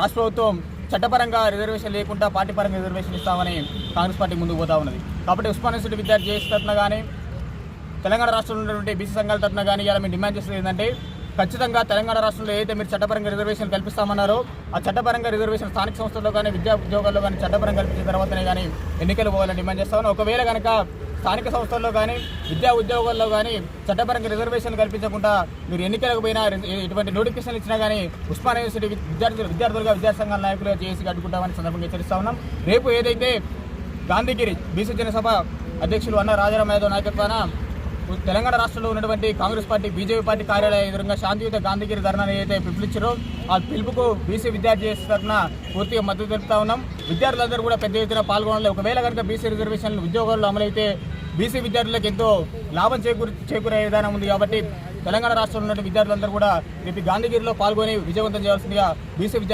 రాష్ట్ర ప్రభుత్వం చట్టపరంగా రిజర్వేషన్ లేకుండా పార్టీ పరంగా రిజర్వేషన్ ఇస్తామని కాంగ్రెస్ పార్టీ ముందుకు పోతా ఉన్నది. కాబట్టి ఉస్మానియా యూనివర్సిటీ విద్యార్థి చేసి తరఫున కానీ తెలంగాణ రాష్ట్రంలో ఉన్నటువంటి బీసీ సంఘాల తరఫున కానీ ఇలా మేము డిమాండ్ చేసేది ఏంటంటే ఖచ్చితంగా తెలంగాణ రాష్ట్రంలో ఏదైతే మీరు చట్టపరంగా రిజర్వేషన్ కల్పిస్తామన్నారో ఆ చట్టపరంగా రిజర్వేషన్ స్థానిక సంస్థల్లో కానీ విద్యా ఉద్యోగాల్లో కానీ చట్టపరంగా కల్పించిన తర్వాతనే కానీ ఎన్నికలు పోవాలని డిమాండ్ చేస్తామని ఒకవేళ కనుక స్థానిక సంస్థల్లో కానీ విద్యా ఉద్యోగాల్లో కానీ చట్టపరంగా రిజర్వేషన్ కల్పించకుండా మీరు ఎన్నికలకు పోయినా ఎటువంటి నోటిఫికేషన్ ఇచ్చినా కానీ ఉస్మాన్ యూనివర్సిటీ విద్యార్థులు విద్యార్థులుగా విద్యాసంఘాల నాయకులుగా చేసి అడ్డుకుంటామని సందర్భంగా హెచ్చరిస్తా ఉన్నాం. రేపు ఏదైతే గాంధీగిరి బీసీ జనసభ అధ్యక్షులు అన్న రాజారాం యాదవ్ నాయకత్వాన తెలంగాణ రాష్ట్రంలో ఉన్నటువంటి కాంగ్రెస్ పార్టీ బీజేపీ పార్టీ కార్యాలయ ఎదురుగా శాంతియుత గాంధీగిరి ధర్నాన్ని ఏదైతే పిలుపునిచ్చారో ఆ పిలుపుకు బీసీ విద్యార్థి తరఫున పూర్తిగా మద్దతు తెలుపుతా ఉన్నాం. విద్యార్థులందరూ కూడా పెద్ద ఎత్తున పాల్గొనాలి. ఒకవేళ కనుక బీసీ రిజర్వేషన్లు ఉద్యోగాల్లో అమలైతే బీసీ విద్యార్థులకు ఎంతో లాభం చేకూరు చేకూరే విధానం ఉంది కాబట్టి తెలంగాణ రాష్ట్రంలో ఉన్న విద్యార్థులందరూ కూడా రేపు గాంధీగిరిలో పాల్గొని విజయవంతం చేయాల్సిందిగా బీసీ